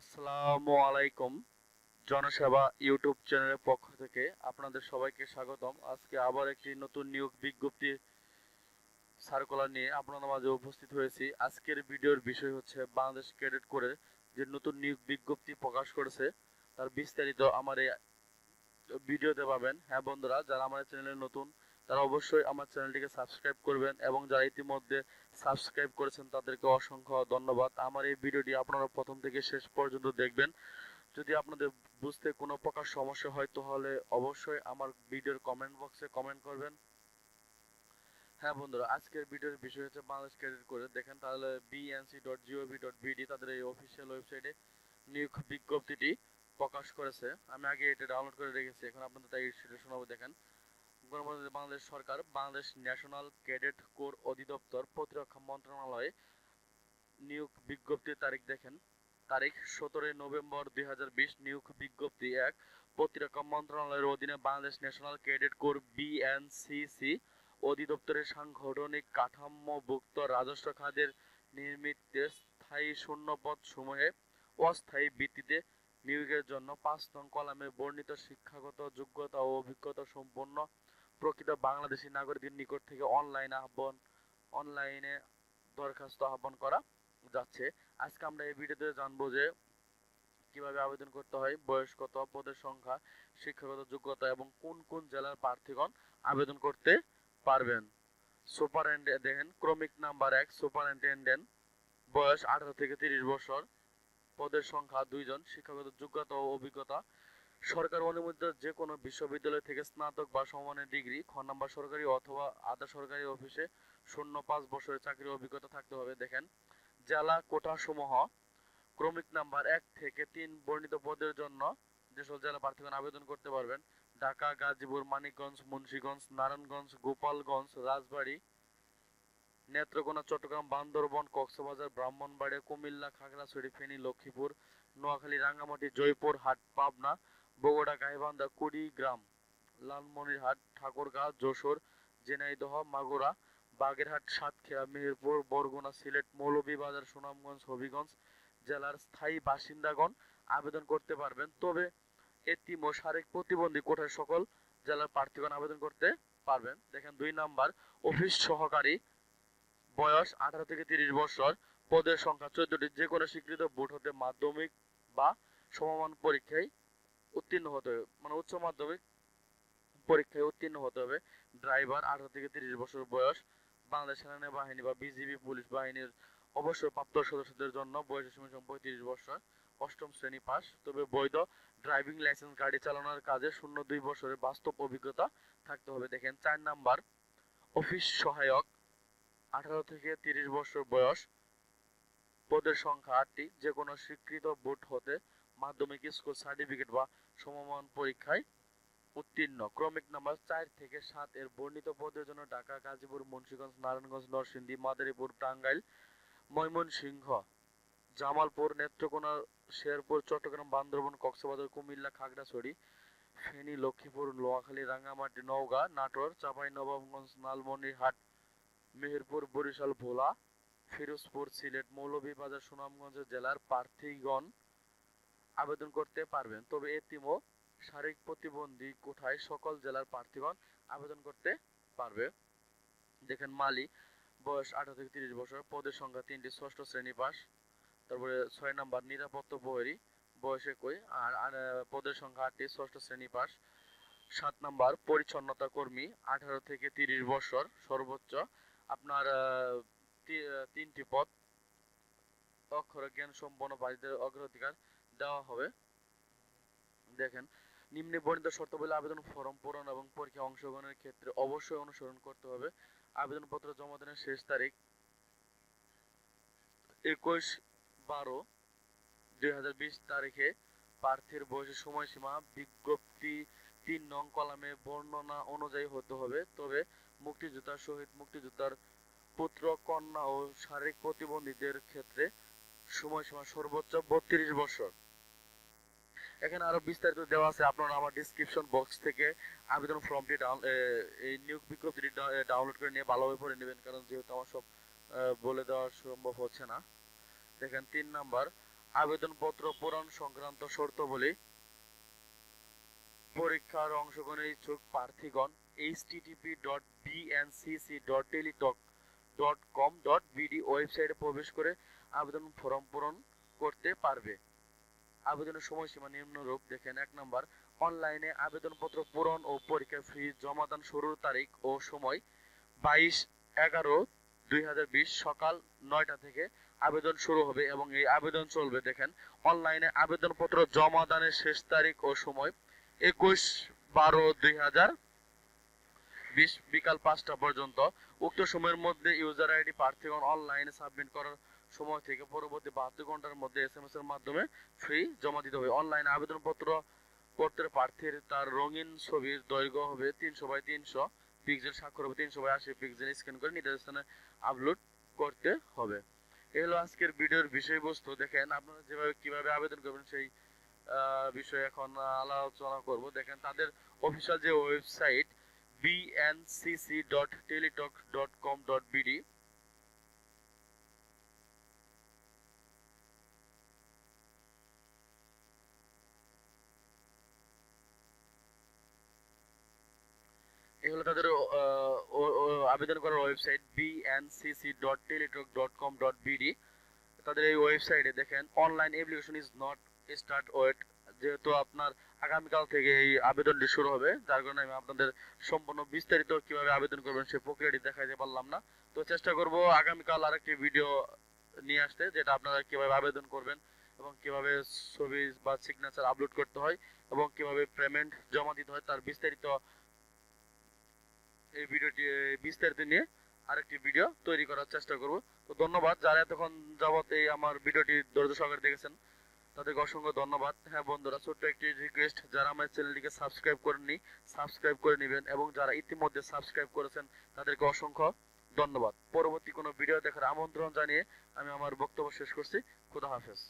আসসালামু আলাইকুম জনসেবা ইউটিউব চ্যানেলের পক্ষ থেকে আপনাদের সবাইকে স্বাগতম। আজকে আবার একটি নতুন নিয়োগ বিজ্ঞপ্তি সার্কুলার নিয়ে আপনাদের মাঝে উপস্থিত হয়েছি। আজকের ভিডিওর বিষয় হচ্ছে বাংলাদেশ ক্রেডিট করে যে নতুন নিয়োগ বিজ্ঞপ্তি প্রকাশ করেছে, তার বিস্তারিত আমার এই ভিডিওতে পাবেন। হ্যাঁ বন্ধুরা, যারা আমার চ্যানেলে নতুন তারা অবশ্যই আমার চ্যানেলটিকে সাবস্ক্রাইব করবেন এবং যারা ইতিমধ্যে সাবস্ক্রাইব করেছেন তাদেরকে অসংখ্য ধন্যবাদ। আমার এই ভিডিওটি আপনারা প্রথম থেকে শেষ পর্যন্ত দেখবেন। যদি আপনাদের বুঝতে কোনো প্রকার সমস্যা হয়, তাহলে অবশ্যই আমার ভিডিওর কমেন্ট বক্সে কমেন্ট করবেন। হ্যাঁ বন্ধুরা, আজকের ভিডিওর বিষয় হচ্ছে বাংলাদেশ ক্রেডিট করে। দেখেন তাহলে BNC dot GOV dot BD তাদের এই অফিসিয়াল ওয়েবসাইটে নিয়োগ বিজ্ঞপ্তিটি প্রকাশ করেছে। আমি আগে এটা ডাউনলোড করে রেখেছি, এখন আপনাদের তাই শোনাবো। দেখেন বাংলাদেশ সরকার, বাংলাদেশ ন্যাশনাল ক্যাডেট কোর অধিদপ্তর, প্রতিরক্ষা মন্ত্রণালয়ে নিয়োগ বিজ্ঞপ্তির তারিখ দেখেন। তারিখ সতেরোই নভেম্বর দুই নিয়োগ বিজ্ঞপ্তি এক। প্রতিরক্ষা মন্ত্রণালয়ের অধীনে Bangladesh national cadet corps BNCC অধিদপ্তরের সাংগঠনিক কাঠামোভুক্ত রাজস্ব খাদের নির্মিত স্থায়ী শূন্যপদ সমূহে অস্থায়ী ভিত্তিতে নিয়োগের জন্য পাঁচ নং কলামে বর্ণিত শিক্ষাগত যোগ্যতা ও অভিজ্ঞতা সম্পন্ন প্রকৃত বাংলাদেশী নাগরিকের নিকট থেকে অনলাইন আহ্বান অনলাইনে দরখাস্ত আহ্বান করা যাচ্ছে। আজকে আমরা এই ভিডিওতে জানব যে কীভাবে আবেদন করতে হয়, বয়স কত, পদের সংখ্যা, শিক্ষাগত যোগ্যতা এবং কোন কোন জেলার প্রার্থীগণ আবেদন করতে পারবেন। সুপারিনটেন্ডেন্ট দেখেন, ক্রমিক নাম্বার এক সুপারিনটেন্ডেন্ট বয়স আঠারো থেকে তিরিশ বছর, পদের সংখ্যা দুইজন, শিক্ষাগত যোগ্যতা ও অভিজ্ঞতা সরকার অনুমোদিত যে কোনো বিশ্ববিদ্যালয় থেকে স্নাতক বা সমমানের ডিগ্রি, খ নাম্বার সরকারি অথবা আধা সরকারি অফিসে শূন্য পাঁচ বছরের চাকরির অভিজ্ঞতা থাকতে হবে। দেখেন, জেলা কোটা সমূহ ক্রমিক নাম্বার এক থেকে তিন বর্ণিত পদের জন্য যেসব জেলা প্রার্থীগণ আবেদন করতে পারবেন, ঢাকা, গাজীপুর, মানিকগঞ্জ, মুন্সিগঞ্জ, নারায়ণগঞ্জ, গোপালগঞ্জ, রাজবাড়ী, নেত্রকোনা, চট্টগ্রাম, বান্দরবন, কক্সবাজার, ব্রাহ্মণবাড়িয়া, কুমিল্লা, খাগড়াছড়ি, ফেনী, লক্ষ্মীপুর, নোয়াখালী, রাঙ্গামাটি, জয়পুর, হাট, পাবনা বগুড়া, গাইবান্ধা, কুড়িগ্রাম, লালমনিরহাট ঠাকুরগাঁও যশোর, ঝিনাইদহ, মাগুরা, বাগেরহাট, সাতক্ষীরা মেহেরপুর বরগুনা, সিলেট, মৌলভীবাজার, সুনামগঞ্জ, হবিগঞ্জ জেলার স্থায়ী বাসিন্দাগণ আবেদন করতে পারবেন। তবে এতিম ও প্রতিবন্ধী কোটার সকল জেলার প্রার্থীগণ আবেদন করতে পারবেন। দেখেন, দুই নাম্বার, অফিস সহকারী, বয়স আঠারো থেকে তিরিশ বছর, পদের সংখ্যা চোদ্দটি যে কোনো স্বীকৃত বোর্ড হতে মাধ্যমিক বা সমমান পরীক্ষায় উত্তীর্ণ হতে হবে। মানে উচ্চ মাধ্যমিক পরীক্ষায় উত্তীর্ণ হতে হবে। ড্রাইভার আঠারো থেকে তিরিশ বছর বয়স। বাংলাদেশ সেনাবাহিনী বা বিজিবি পুলিশ বাহিনীর অবসরপ্রাপ্ত সদস্যদের জন্য বয়সের সীমা পঁয়ত্রিশ বছর। অষ্টম শ্রেণি পাস। তবে বৈধ ড্রাইভিং লাইসেন্স গাড়ি চালানোর কাজে শূন্য দুই বছরের বাস্তব অভিজ্ঞতা থাকতে হবে। দেখেন, চার নাম্বার অফিস সহায়ক, আঠারো থেকে তিরিশ বছর বয়স। পদের সংখ্যা আটটি। যে কোনো স্বীকৃত বোর্ড হতে মাধ্যমিক স্কুল সার্টিফিকেট বা সমমান পরীক্ষায় উত্তীর্ণ। ক্রমিক নাম্বার চার থেকে সাত এর বর্ণিত পদের জন্য ঢাকা, গাজীপুর, মুন্সিগঞ্জ, নারায়ণগঞ্জ, নরসিংদী, মাদারীপুর, টাঙ্গাইল, ময়মনসিংহ, জামালপুর, নেত্রকোনা, শেরপুর, চট্টগ্রাম, বান্দরবন, কক্সবাজার, কুমিল্লা, খাগড়াছড়ি, ফেনী, লক্ষ্মীপুর, নোয়াখালী, রাঙ্গামাটি, নওগাঁ, নাটোর চাঁপাইনবাবগঞ্জ লালমনিরহাট, মেহেরপুর, বরিশাল, ভোলা, ফিরোজপুর, সিলেট, মৌলভীবাজার, সুনামগঞ্জ জেলার প্রার্থীগণ আবেদন করতে পারবেন। তবে এতিম ও শারীরিক প্রতিবন্ধী কোঠায় সকল জেলার প্রার্থীগণ আবেদন করতে পারবে। দেখেন, মালি, বয়স আঠারো থেকে তিরিশ বছর, পদের সংখ্যা তিনটি, ষষ্ঠ শ্রেণি পাস, তারপরে ছয় নাম্বার নিরাপত্তা প্রহরী, বয়স একই, আর পদের সংখ্যা আটটি, ষষ্ঠ শ্রেণি পাস, সাত নাম্বার পরিচ্ছন্নতা কর্মী, আঠারো থেকে তিরিশ বছর, সর্বোচ্চ আপনার তিনটি পদ, অক্ষর জ্ঞান সম্পন্ন বাড়িদের অগ্রাধিকার দেওয়া হবে। দেখেন, নিম্নে বর্ণিত শর্তাবলী আবেদন ফর্ম পূরণ এবং পরীক্ষায় অংশগ্রহণের ক্ষেত্রে অবশ্যই অনুসরণ করতে হবে। আবেদনপত্র জমা দেওয়ার শেষ তারিখ একুশ বারো দুই তারিখে। প্রার্থীর বয়সের সময়সীমা, বিজ্ঞপ্তি তিন নং কলামে বর্ণনা অনুযায়ী হতে হবে। তবে মুক্তিযোদ্ধার শহীদ মুক্তিযোদ্ধার পুত্র, কন্যা ও শারীরিক প্রতিবন্ধীদের ক্ষেত্রে সময়সীমা সর্বোচ্চ বত্রিশ বছর। এখানে আরও বিস্তারিত দেওয়া আছে, আপনারা আমার ডিসক্রিপশন বক্স থেকে আবেদন ফর্মটি এই নিয়োগ বিজ্ঞপ্তিটি ডাউনলোড করে নিয়ে ভালোভাবে পড়ে নেবেন, কারণ যেহেতু আমার সব বলে দেওয়া সম্ভব হচ্ছে না। দেখেন, তিন নাম্বার, আবেদনপত্র পূরণ সংক্রান্ত শর্তাবলী। পরীক্ষার অংশগ্রহণের ইচ্ছুক প্রার্থীগণ HTTP dot BNCC dot Teletalk dot com dot BD ওয়েবসাইটে প্রবেশ করে আবেদন ফর্ম পূরণ করতে পারবে। আবেদনের সময়সীমা নিম্নরূপ। দেখেন, এক নম্বর, অনলাইনে আবেদনপত্র পূরণ ও পরীক্ষার ফি জমাদান শুরুর তারিখ ও সময় বাইশ এগারো দুই সকাল নয়টা থেকে আবেদন শুরু হবে এবং এই আবেদন চলবে। দেখেন, অনলাইনে আবেদনপত্র জমা দানের শেষ তারিখ ও সময় একুশ বারো দুই হাজার বিশ বিকাল পাঁচটা পর্যন্ত। উক্ত সময়ের মধ্যে ইউজার আইডি প্রার্থীগণ অনলাইনে সাবমিট করার সময় থেকে পরবর্তী বাহাত্তর ঘণ্টার মধ্যে এস এম এস এর মাধ্যমে ফি জমা দিতে হবে। অনলাইনে আবেদনপত্র করতে প্রার্থীর তার রঙিন ছবির দৈর্ঘ্য হবে তিনশো বাই তিনশো পিক্সেল স্বাক্ষর হবে তিনশো বাই আশি পিক্সেল স্ক্যান করে নির্দিষ্ট স্থানে আপলোড করতে হবে। এই হলো আজকের ভিডিওর বিষয়বস্তু। দেখেন আপনারা যেভাবে কীভাবে আবেদন করবেন সেই বিষয়ে এখন আলোচনা করব। দেখেন তাদের অফিসিয়াল যে website BNCC dot Teletalk dot com dot BD এই হলো তাদের আবেদন করার website BNCC dot Teletalk dot com dot BD তাদের এই ওয়েবসাইটে দেখেন online application is not start wait যেহেতু আপনার আগামীকাল থেকে এই আবেদনটি শুরু হবে, যার কারণে আমি আপনাদের সম্পূর্ণ বিস্তারিত কীভাবে আবেদন করবেন সেই প্রক্রিয়াটি দেখাইতে পারলাম না। তো চেষ্টা করব আগামীকাল আরেকটি ভিডিও নিয়ে আসতে, যেটা আপনারা কীভাবে আবেদন করবেন এবং কীভাবে ছবি বা সিগনেচার আপলোড করতে হয় এবং কীভাবে পেমেন্ট জমা দিতে হয়, তার বিস্তারিত এই ভিডিওটি বিস্তারিত নিয়ে আরেকটি ভিডিও তৈরি করার চেষ্টা করব। তো ধন্যবাদ যারা এতক্ষণ যাবত এই আমার ভিডিওটি ধৈর্য সহকারে দেখেছেন, তাদেরকে অসংখ্য ধন্যবাদ। হ্যাঁ বন্ধুরা, ছোট্ট একটি রিকোয়েস্ট যারা আমার চ্যানেলটিকে সাবস্ক্রাইব করেননি সাবস্ক্রাইব করে নেবেন এবং যারা ইতিমধ্যে সাবস্ক্রাইব করেছেন, তাদেরকে অসংখ্য ধন্যবাদ। পরবর্তী কোনো ভিডিও দেখার আমন্ত্রণ জানিয়ে আমি আমার বক্তব্য শেষ করছি। খুদা হাফেজ।